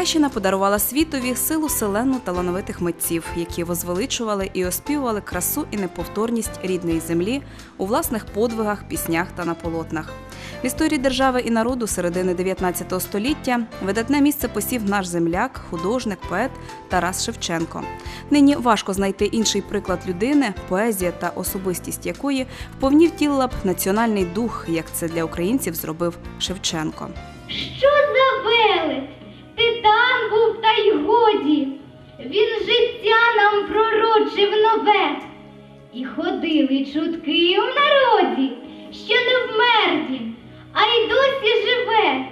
Черкащина подарувала світові силу селену талановитих митців, які возвеличували і оспівували красу і неповторність рідної землі у власних подвигах, піснях та на полотнах. В історії держави і народу середини 19 століття видатне місце посів наш земляк, художник, поет Тарас Шевченко. Нині важко знайти інший приклад людини, поезія та особистість якої вповні втілила б національний дух, як це для українців зробив Шевченко. Що за велет? Титан був та й годі. Він життя нам пророчив нове. І ходили чутки в народі, що не вмер він, а й досі живе.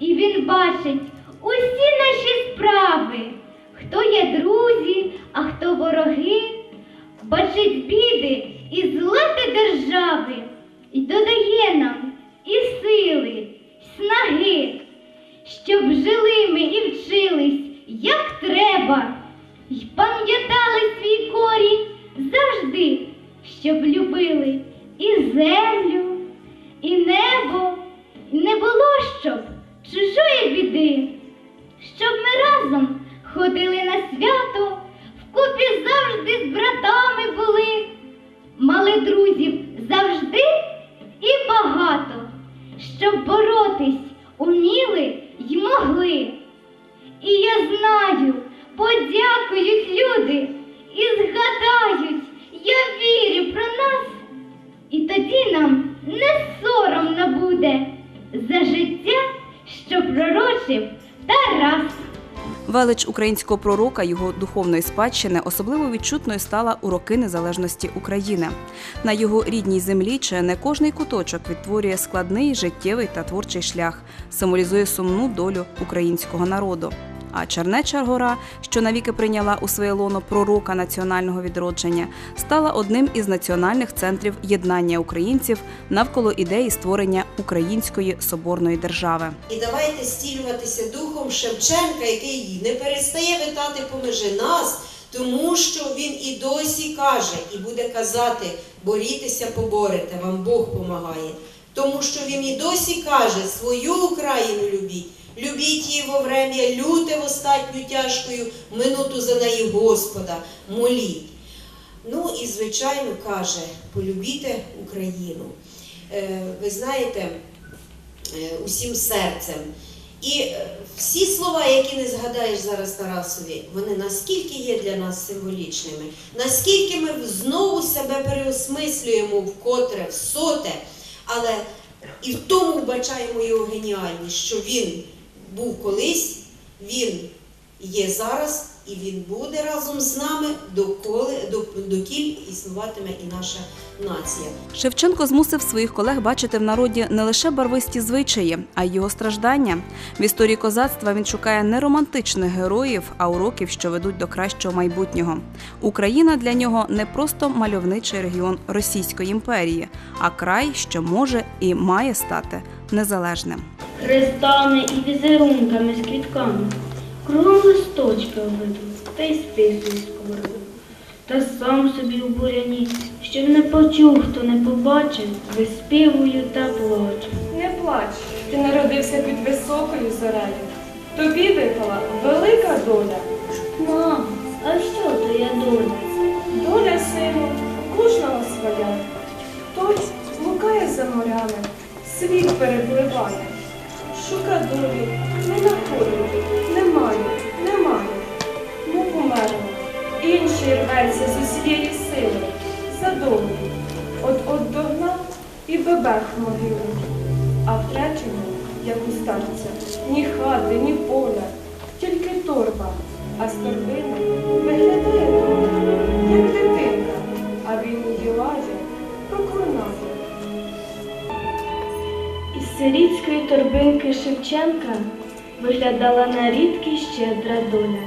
І він бачить усі наші справи, хто є друзі, а хто вороги, бачить біди і злети держави, і додає нам і сили, й снаги, щоб жили ми і вчились, як треба, й пам'ятали свій корінь завжди, щоб любили і землю, Велич українського пророка, його духовної спадщини особливо відчутною стала у роки незалежності України. На його рідній землі чи не кожний куточок відтворює складний життєвий та творчий шлях, символізує сумну долю українського народу. А Чернеча гора, що навіки прийняла у своє лоно пророка національного відродження, стала одним із національних центрів єднання українців навколо ідеї створення української соборної держави. І давайте стілюватися духом Шевченка, який не перестає витати поміж нас, тому що він і досі каже, і буде казати: борітеся, поборете, вам Бог помагає. Тому що він і досі каже, свою Україну любіть. Любіть її во врем'я люте в остатню тяжкою минуту за неї Господа, моліть. Ну і, звичайно, каже, полюбіте Україну. Е, ви знаєте, е, усім серцем. І е, всі слова, які не згадаєш зараз Тарасові, вони наскільки є для нас символічними, наскільки ми знову себе переосмислюємо вкотре, в соте, але і в тому вбачаємо його геніальність, що він був колись, він є зараз, і він буде разом з нами, доколи, до- докіль існуватиме і наша нація. Шевченко змусив своїх колег бачити в народі не лише барвисті звичаї, а й його страждання. В історії козацтва він шукає не романтичних героїв, а уроків, що ведуть до кращого майбутнього. Україна для нього не просто мальовничий регіон Російської імперії, а край, що може і має стати незалежним. хрестами і візерунками з квітками, кругом листочки обидві, та й списує сковороду. Та сам собі в буряні, щоб не почув, хто не побачив, виспівую та плачу. Не плач, ти народився під високою зорею. Тобі випала велика доля. Мамо, а що твоя доля? Доля сину, кожного своя. Хтось блукає за морями, світ перепливає. Шука долі, не знаходить, немає, немає. Ну померла. Інший рветься з усієї сили, за долю. От-от догнав і бебех могилу. А втрачено, як у старця, ні хати, ні поля, тільки торба, а з торбини виглядає доля, як дитинка, а він її лає, проклинає. Із сирітської торбинки Шевченка виглядала на рідкість щедра доля,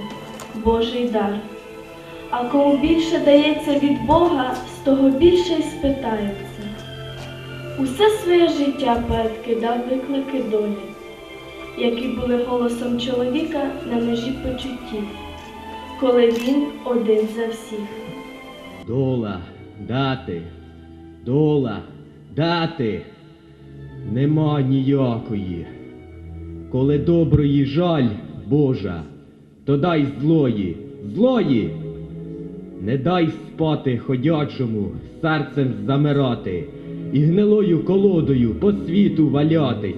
Божий дар. А кому більше дається від Бога, з того більше й спитаються. Усе своє життя поет кидав виклики долі, які були голосом чоловіка на межі почуттів, коли він один за всіх. Дола, дати, дола, дати. Нема ніякої. Коли доброї жаль, Божа, то дай злої, злої. Не дай спати ходячому, серцем замирати і гнилою колодою по світу валятись,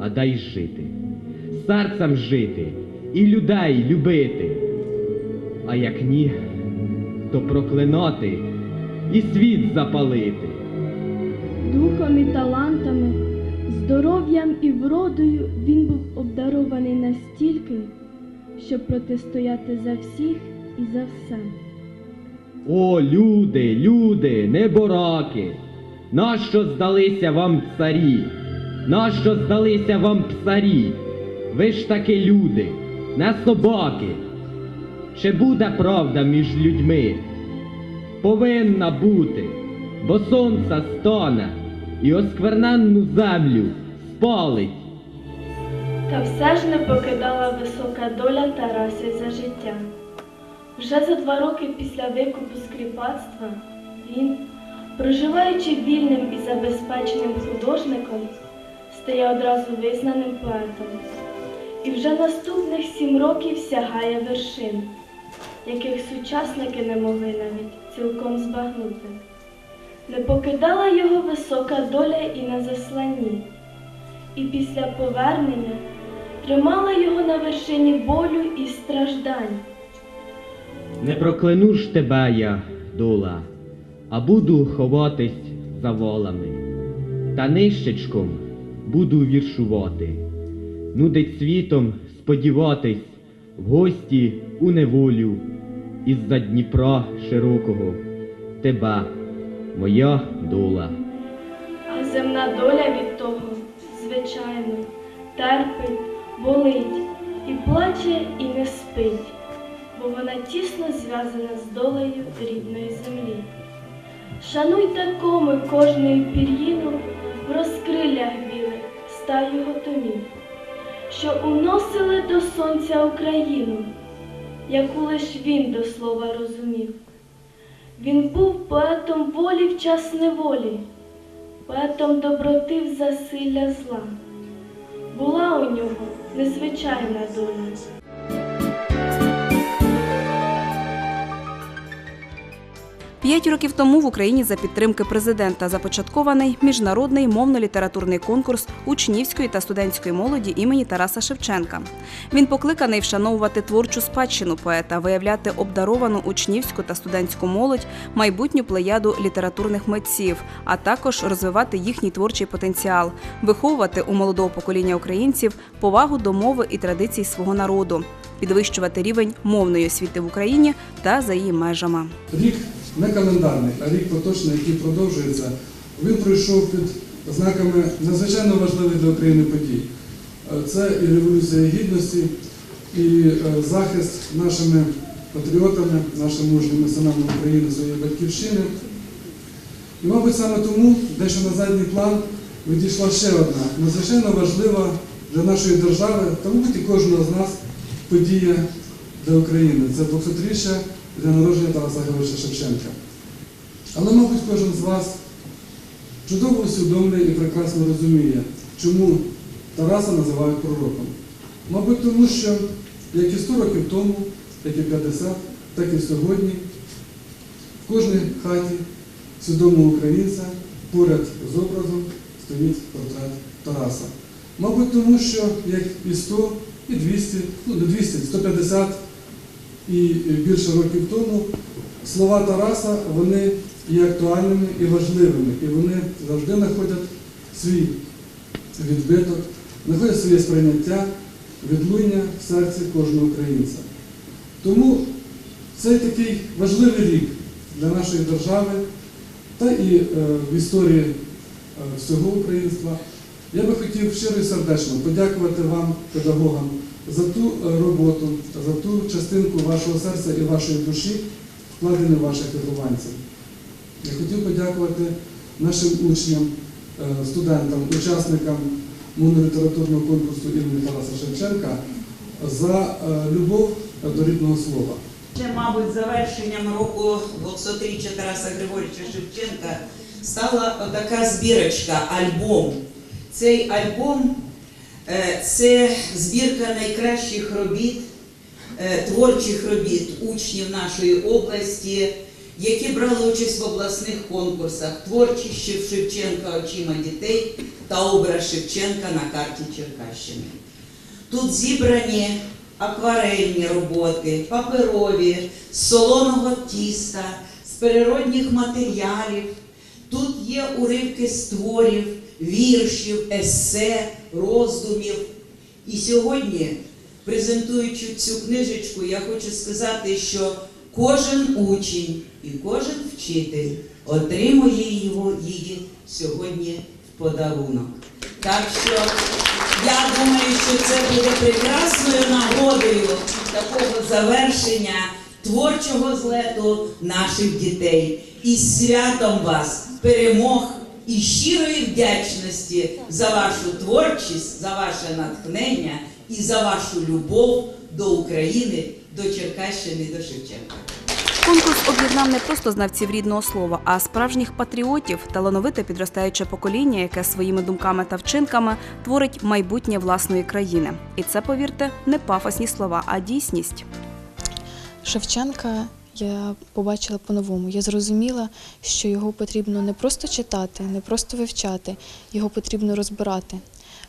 а дай жити, серцем жити і людей любити. А як ні, то проклинати і світ запалити. Духом і талантами, здоров'ям і вродою він був обдарований настільки, щоб протистояти за всіх і за все. О, люди, люди, небораки! Нащо здалися вам царі? Нащо здалися вам псарі? Ви ж таки люди, не собаки. Чи буде правда між людьми? Повинна бути, бо сонце стане і оскверненну землю спалить. Та все ж не покидала висока доля Тарася за життя. Вже за два роки після викупу з він, проживаючи вільним і забезпеченим художником, стає одразу визнаним поетом. І вже наступних сім років сягає вершин, яких сучасники не могли навіть цілком збагнути. Не покидала його висока доля і на засланні. І після повернення тримала його на вершині болю і страждань. Не прокляну ж тебе я, дола, а буду ховатись за волами, та нищечком буду віршувати, нудить світом сподіватись в гості у неволю. Із-за Дніпра широкого тебе, моя дола. А земна доля від того, звичайно, терпить, болить і плаче, і не спить, бо вона тісно зв'язана з долею рідної землі. Шануйте коми кожної пір'їну в розкриллях білих стаю готомів, що уносили до сонця Україну, яку лиш він до слова розумів. Він був поетом волі в час неволі, поетом доброти в засилля зла. Була у нього незвичайна доля. П'ять років тому в Україні за підтримки президента започаткований міжнародний мовно-літературний конкурс учнівської та студентської молоді імені Тараса Шевченка. Він покликаний вшановувати творчу спадщину поета, виявляти обдаровану учнівську та студентську молодь, майбутню плеяду літературних митців, а також розвивати їхній творчий потенціал, виховувати у молодого покоління українців повагу до мови і традицій свого народу, підвищувати рівень мовної освіти в Україні та за її межами. Не календарний, а рік поточний, який продовжується, він пройшов під знаками надзвичайно важливих для України подій. Е, Це і Революція Гідності, і е, захист нашими патріотами, нашими мужніми синами України своєї батьківщини. І, мабуть, саме тому, дещо на задній план відійшла ще одна надзвичайно важлива для нашої держави, та, мабуть, і кожного з нас подія для України. Це 200-річчя для народження Тараса Григоровича Шевченка. Але, мабуть, кожен з вас чудово усвідомлює і прекрасно розуміє, чому Тараса називають пророком. Мабуть, тому що як і 100 років тому, як і 50, так і сьогодні, в кожній хаті свідомого українця поряд з образом стоїть портрет Тараса. Мабуть, тому що як і 100, і 200, ну не 200, 150 і більше років тому слова Тараса вони є актуальними і важливими, і вони завжди знаходять свій відбиток, знаходять своє сприйняття, відлуння в серці кожного українця. Тому цей такий важливий рік для нашої держави та і е, в історії е, всього українства. Я би хотів щиро і сердечно подякувати вам, педагогам, за ту е, роботу, за ту частинку вашого серця і вашої душі, вкладені ваших вихованців. Я хотів подякувати нашим учням, е, студентам, учасникам мовно-літературного конкурсу імені Тараса Шевченка за е, любов до рідного слова. Це, мабуть, завершенням року 200-річчя Тараса Григорьовича Шевченка стала така збірочка, альбом. Цей альбом Це збірка найкращих робіт, е, творчих робіт учнів нашої області, які брали участь в обласних конкурсах Творчість Шевченка очима дітей та образ Шевченка на карті Черкащини. Тут зібрані акварельні роботи, паперові, з солоного тіста, з переродних матеріалів. Тут є уривки з творів, віршів, есе, роздумів. І сьогодні, презентуючи цю книжечку, я хочу сказати, що кожен учень і кожен вчитель отримує його, її сьогодні в подарунок. Так що я думаю, що це буде прекрасною нагодою такого завершення творчого злету наших дітей. І святом вас, перемог і щирої вдячності за вашу творчість, за ваше натхнення і за вашу любов до України, до Черкащини, до Шевченка. Конкурс об'єднав не просто знавців рідного слова, а справжніх патріотів, талановите підростаюче покоління, яке своїми думками та вчинками творить майбутнє власної країни. І це, повірте, не пафосні слова, а дійсність. Шевченка я побачила по-новому. Я зрозуміла, що його потрібно не просто читати, не просто вивчати, його потрібно розбирати.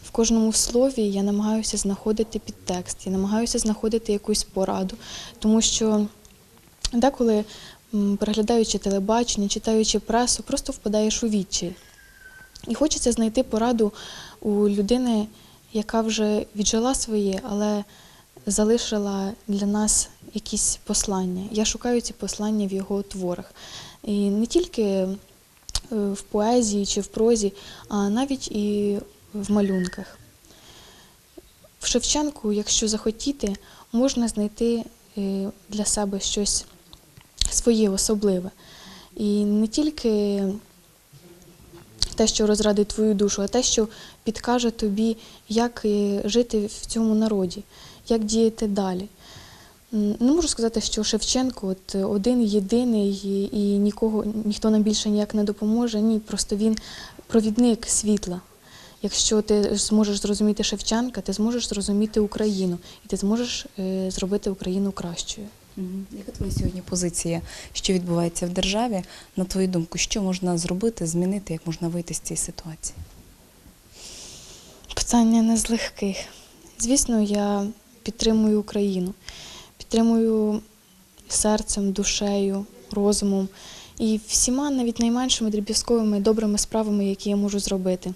В кожному слові я намагаюся знаходити підтекст, я намагаюся знаходити якусь пораду, тому що деколи, переглядаючи телебачення, читаючи пресу, просто впадаєш у відчай. І хочеться знайти пораду у людини, яка вже віджила своє, але залишила для нас якісь послання. Я шукаю ці послання в його творах. І не тільки е, в поезії чи в прозі, а навіть і в малюнках. В Шевченку, якщо захотіти, можна знайти е, для себе щось своє особливе. І не тільки те, що розрадить твою душу, а те, що підкаже тобі, як е, жити в цьому народі, як діяти далі. Не можу сказати, що Шевченко от е, один єдиний і, нікого, ніхто нам більше ніяк не допоможе. Ні, просто він провідник світла. Якщо ти зможеш зрозуміти Шевченка, ти зможеш зрозуміти Україну, і ти зможеш е, зробити Україну кращою. Яка твоя сьогодні позиція, що відбувається в державі? На твою думку, що можна зробити, змінити, як можна вийти з цієї ситуації? Питання не з легких. Звісно, я підтримую Україну, підтримую серцем, душею, розумом і всіма навіть найменшими дріб'язковими добрими справами, які я можу зробити.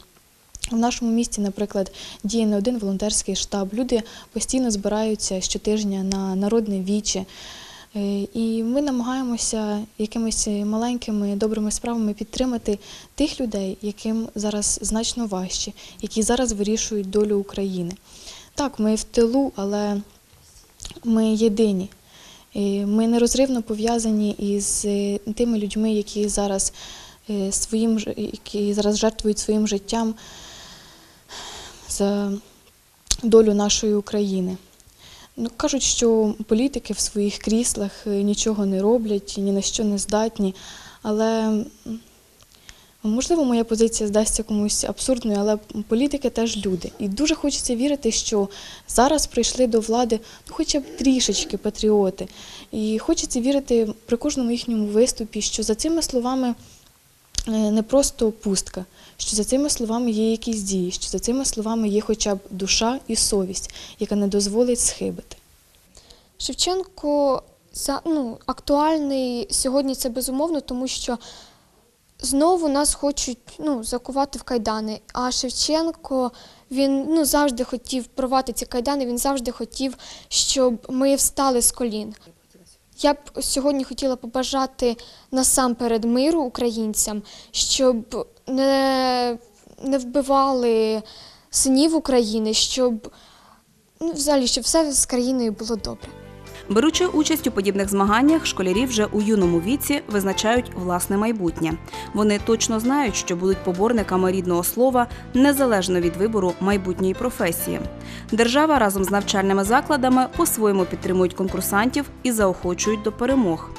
В нашому місті, наприклад, діє не один волонтерський штаб. Люди постійно збираються щотижня на народне віче. Е, І ми намагаємося якимись маленькими добрими справами підтримати тих людей, яким зараз значно важче, які зараз вирішують долю України. Так, ми в тилу, але ми єдині. Ми нерозривно пов'язані із е, тими людьми, які зараз е, своїм які зараз жертвують своїм життям за долю нашої України. Ну, кажуть, що політики в своїх кріслах е, нічого не роблять, ні на що не здатні. Але можливо, моя позиція здасться комусь абсурдною, але політики теж люди. І дуже хочеться вірити, що зараз прийшли до влади ну, хоча б трішечки патріоти. І хочеться вірити при кожному їхньому виступі, що за цими словами е, не просто пустка, що за цими словами є якісь дії, що за цими словами є хоча б душа і совість, яка не дозволить схибити. Шевченко ну, актуальний сьогодні це безумовно, тому що знову нас хочуть ну, закувати в кайдани. А Шевченко він ну, завжди хотів порвати ці кайдани, він завжди хотів, щоб ми встали з колін. Я б сьогодні хотіла побажати насамперед миру українцям, щоб не, не вбивали синів України, щоб ну, взагалі, щоб все з країною було добре. Беручи участь у подібних змаганнях, школярі вже у юному віці визначають власне майбутнє. Вони точно знають, що будуть поборниками рідного слова незалежно від вибору майбутньої професії. Держава разом з навчальними закладами по-своєму підтримують конкурсантів і заохочують до перемог.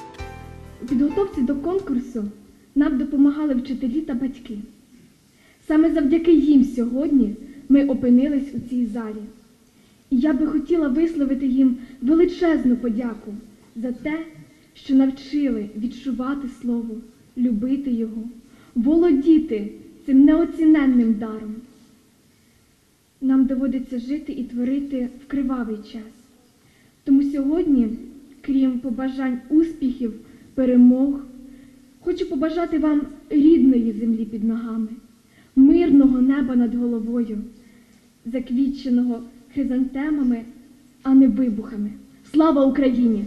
У підготовці до конкурсу нам допомагали вчителі та батьки. Саме завдяки їм сьогодні ми опинились у цій залі. І я би хотіла висловити їм величезну подяку за те, що навчили відчувати слово, любити його, володіти цим неоціненним даром. Нам доводиться жити і творити в кривавий час. Тому сьогодні, крім побажань успіхів, перемог, хочу побажати вам рідної землі під ногами, мирного неба над головою, заквітченого хризантемами, а не вибухами. Слава Україні!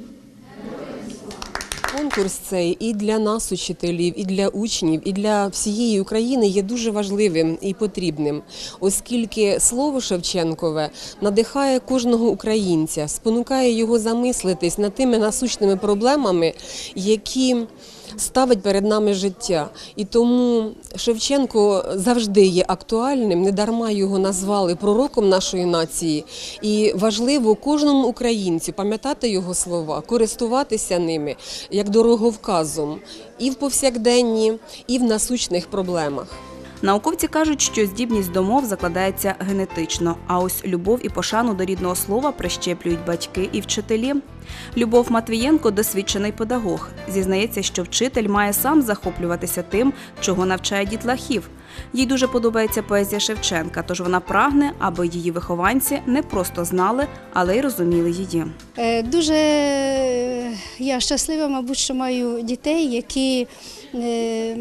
Конкурс цей і для нас, учителів, і для учнів, і для всієї України є дуже важливим і потрібним, оскільки слово Шевченкове надихає кожного українця, спонукає його замислитись над тими насущними проблемами, які ставить перед нами життя. І тому Шевченко завжди є актуальним, недарма його назвали пророком нашої нації. І важливо кожному українцю пам'ятати його слова, користуватися ними як дороговказом і в повсякденні, і в насущних проблемах. Науковці кажуть, що здібність до мов закладається генетично, а ось любов і пошану до рідного слова прищеплюють батьки і вчителі. Любов Матвієнко досвідчений педагог. Зізнається, що вчитель має сам захоплюватися тим, чого навчає дітлахів. Їй дуже подобається поезія Шевченка, тож вона прагне, аби її вихованці не просто знали, але й розуміли її. Е, Дуже е, я щаслива, мабуть, що маю дітей, які е,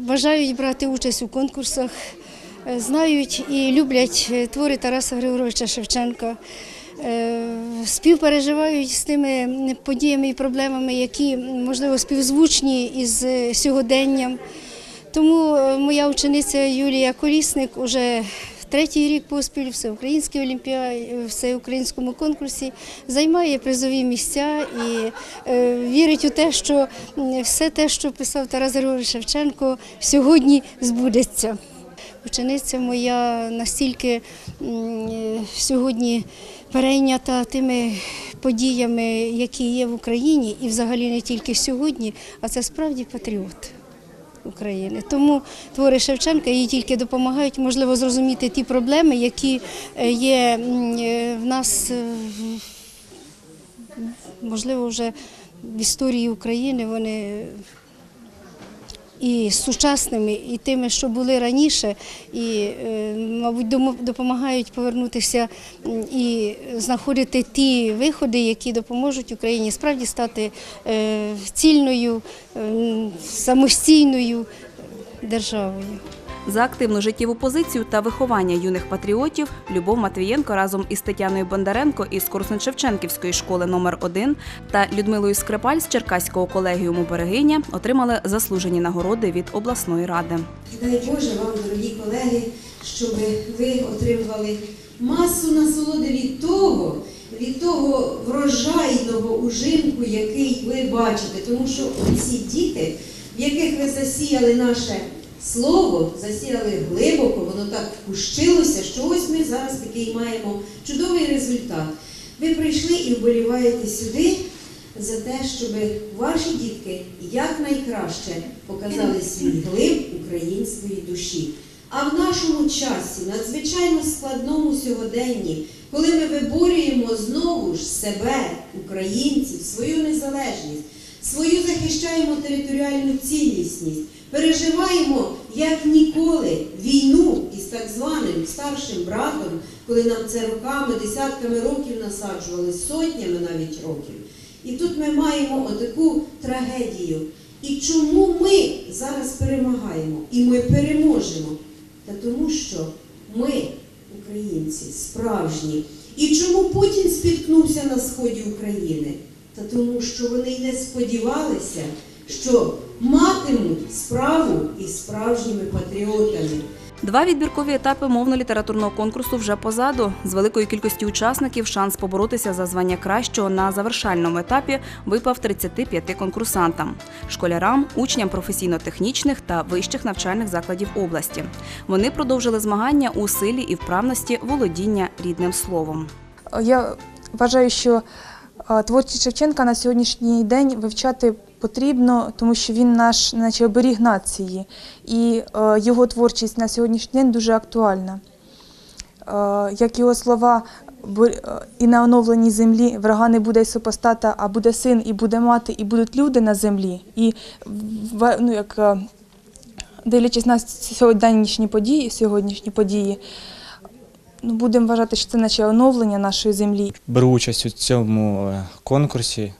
бажають брати участь у конкурсах, е, знають і люблять е, твори Тараса Григоровича Шевченка. е, Співпереживають з тими подіями і проблемами, які, можливо, співзвучні із сьогоденням. Тому моя учениця Юлія Колісник уже третій рік поспіль всеукраїнській олімпіаді, всеукраїнському конкурсі займає призові місця і е, вірить у те, що все те, що писав Тарас Григорович Шевченко, сьогодні збудеться. Учениця моя настільки сьогодні перейнята тими подіями, які є в Україні, і взагалі не тільки сьогодні, а це справді патріот. України. Тому твори Шевченка їй тільки допомагають, можливо, зрозуміти ті проблеми, які е, є е, в нас, е, можливо, вже в історії України вони і сучасними, і тими, що були раніше, і, е, мабуть, допомагають повернутися і знаходити ті виходи, які допоможуть Україні справді стати е, цільною, самостійною державою. За активну життєву позицію та виховання юних патріотів Любов Матвієнко разом із Тетяною Бондаренко із Корсунь-Шевченківської школи номер 1 та Людмилою Скрипаль з Черкаського колегіуму Берегиня отримали заслужені нагороди від обласної ради. Дай Боже вам, дорогі колеги, щоб ви отримували масу насолоди від того, від того врожайного ужинку, який ви бачите. Тому що ці діти, в яких ви засіяли наше слово, засіяли глибоко, воно так вкущилося, що ось ми зараз такий маємо чудовий результат. Ви прийшли і вболіваєте сюди за те, щоб ваші дітки якнайкраще показали свій глиб української душі. А в нашому часі, надзвичайно складному сьогоденні, коли ми виборюємо знову ж себе, українців, свою незалежність, свою захищаємо територіальну цілісність, переживаємо як ніколи війну із так званим старшим братом, коли нам це роками, десятками років насаджували, сотнями навіть років. І тут ми маємо отаку трагедію. І чому ми зараз перемагаємо? І ми переможемо? Та тому, що ми, українці, справжні. І чому Путін спіткнувся на сході України? Та тому, що вони й не сподівалися, що матимуть справу із справжніми патріотами. Два відбіркові етапи мовно-літературного конкурсу вже позаду. З великою кількістю учасників шанс поборотися за звання кращого на завершальному етапі випав 35 конкурсантам школярам, учням професійно-технічних та вищих навчальних закладів області. Вони продовжили змагання у силі і вправності володіння рідним словом. Я вважаю, що е, творчість Шевченка на сьогоднішній день вивчати потрібно, тому що він наш, наче оберіг нації, і е, його творчість на сьогоднішній день дуже актуальна. як його слова, «Бо- е, і на оновленій землі врага не буде супостата, а буде син, і буде мати, і будуть люди на землі. І ну, як, е, дивлячись на сьогоднішні події, сьогоднішні події, ну, будемо вважати, що це наче оновлення нашої землі. беру участь у цьому е, конкурсі е,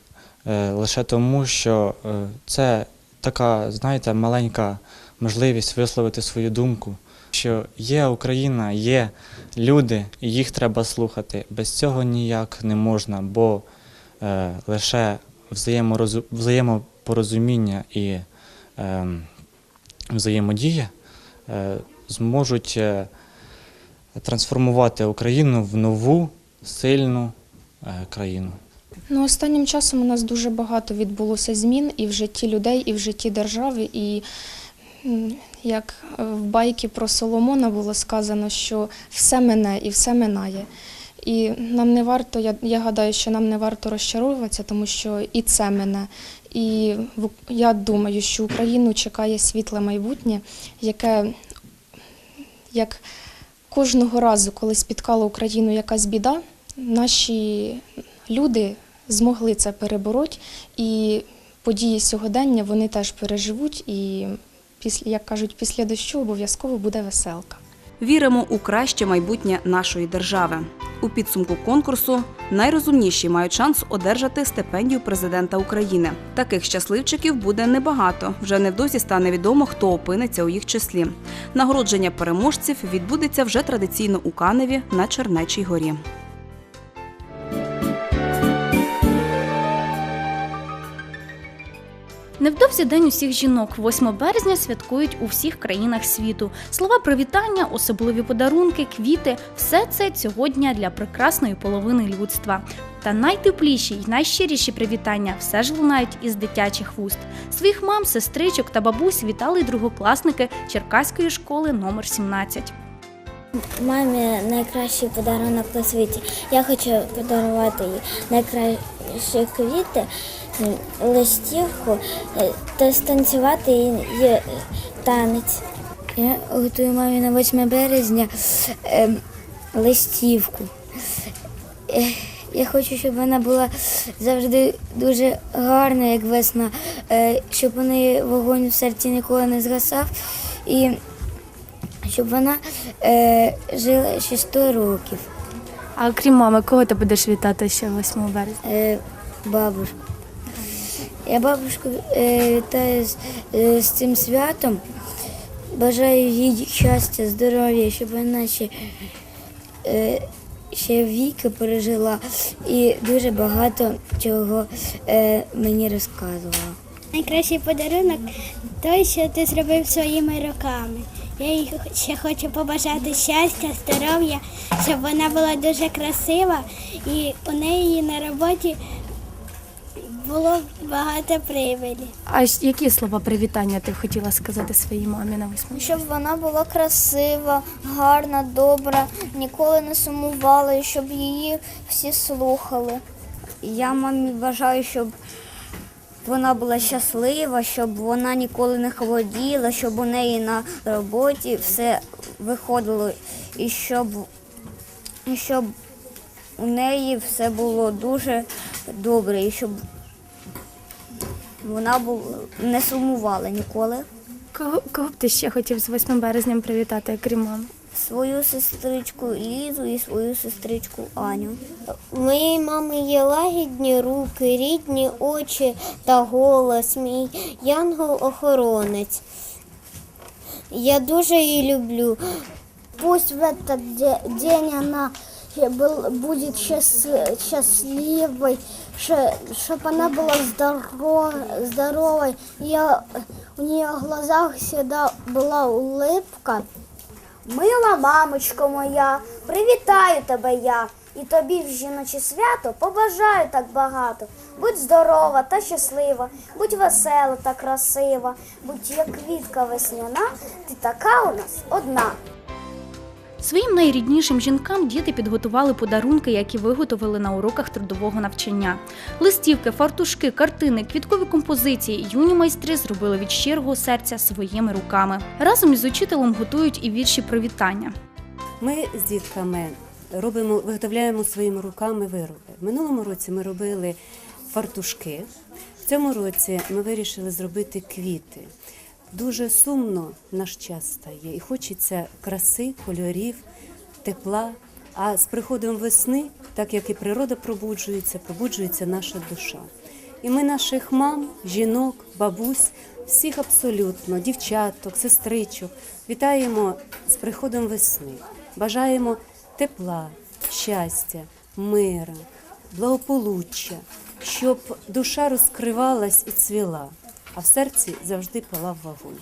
лише тому, що е, це така, знаєте, маленька можливість висловити свою думку, що є Україна, є люди, і їх треба слухати. Без цього ніяк не можна, бо е, лише взаємопорозуміння і е, взаємодія е, зможуть е, трансформувати Україну в нову сильну е, країну. Ну, останнім часом у нас дуже багато відбулося змін і в житті людей, і в житті держави. І як в байці про Соломона було сказано, що все мине і все минає. І нам не варто, я, я гадаю, що нам не варто розчаровуватися, тому що і це мене. І я думаю, що Україну чекає світле майбутнє, яке як кожного разу, коли спіткала Україну якась біда, наші люди змогли це перебороти, і події сьогодення вони теж переживуть. І після, як кажуть, після дощу обов'язково буде веселка. Віримо у краще майбутнє нашої держави. У підсумку конкурсу найрозумніші мають шанс одержати стипендію президента України. Таких щасливчиків буде небагато. Вже невдовзі стане відомо, хто опиниться у їх числі. Нагородження переможців відбудеться вже традиційно у Каневі на Чернечій горі. Невдовзі День усіх жінок, 8 березня, святкують у всіх країнах світу. Слова привітання, особливі подарунки, квіти все це цього дня для прекрасної половини людства. Та найтепліші й найщиріші привітання все ж лунають із дитячих вуст. Своїх мам, сестричок та бабусь вітали другокласники Черкаської школи номер 17. Мамі найкращий подарунок на світі. Я хочу подарувати їй найкращі квіти, листівку е, та станцювати їй їй танець. Я готую мамі на 8 березня е, листівку. Е, Я хочу, щоб вона була завжди дуже гарна, як весна, е, щоб у неї вогонь в серці ніколи не згасав. І щоб вона е, жила ще 100 років. А окрім мами, кого ти будеш вітати ще 8 березня? Е, бабушку. Я бабушку е, вітаю з, е, з цим святом. Бажаю їй щастя, здоров'я, щоб вона ще, е, ще віки пережила і дуже багато чого е, мені розказувала. Найкращий подарунок той, що ти зробив своїми руками. Я їй ще хочу побажати щастя, здоров'я, щоб вона була дуже красива і у неї на роботі було багато прибилі. А які слова привітання ти хотіла сказати своїй мамі на 8 Щоб вона була красива, гарна, добра, ніколи не сумувала і щоб її всі слухали. Я мамі бажаю, щоб вона була щаслива, щоб вона ніколи не хворіла, щоб у неї на роботі все виходило і щоб, і щоб у неї все було дуже добре, і щоб вона не сумувала ніколи. Кого, кого б ти ще хотів з 8 березням привітати, окрім мами? Свою сестричку Лізу і свою сестричку Аню. У моєї мами є лагідні руки, рідні очі та голос, мій янгол-охоронець. Я дуже її люблю. Пусть в этот де- день она был- будет счаст- счастливой, чтобы она была здоро- здоровой. Я, у нее в глазах всегда была улыбка. Мила мамочко моя, привітаю тебе я. І тобі в жіноче свято побажаю так багато. Будь здорова та щаслива, будь весела та красива, будь як квітка весняна, ти така у нас одна. Своїм найріднішим жінкам діти підготували подарунки, які виготовили на уроках трудового навчання. Листівки, фартушки, картини, квіткові композиції юні майстри зробили від щирого серця своїми руками. Разом із учителем готують і вірші привітання. Ми з дітками робимо, виготовляємо своїми руками вироби. Минулому році ми робили фартушки. В цьому році ми вирішили зробити квіти. Дуже сумно наш час стає, і хочеться краси, кольорів, тепла. А з приходом весни, так як і природа пробуджується, пробуджується наша душа. І ми наших мам, жінок, бабусь, всіх абсолютно, дівчаток, сестричок, вітаємо з приходом весни. Бажаємо тепла, щастя, мира, благополуччя, щоб душа розкривалась і цвіла, а в серці завжди палав вогонь.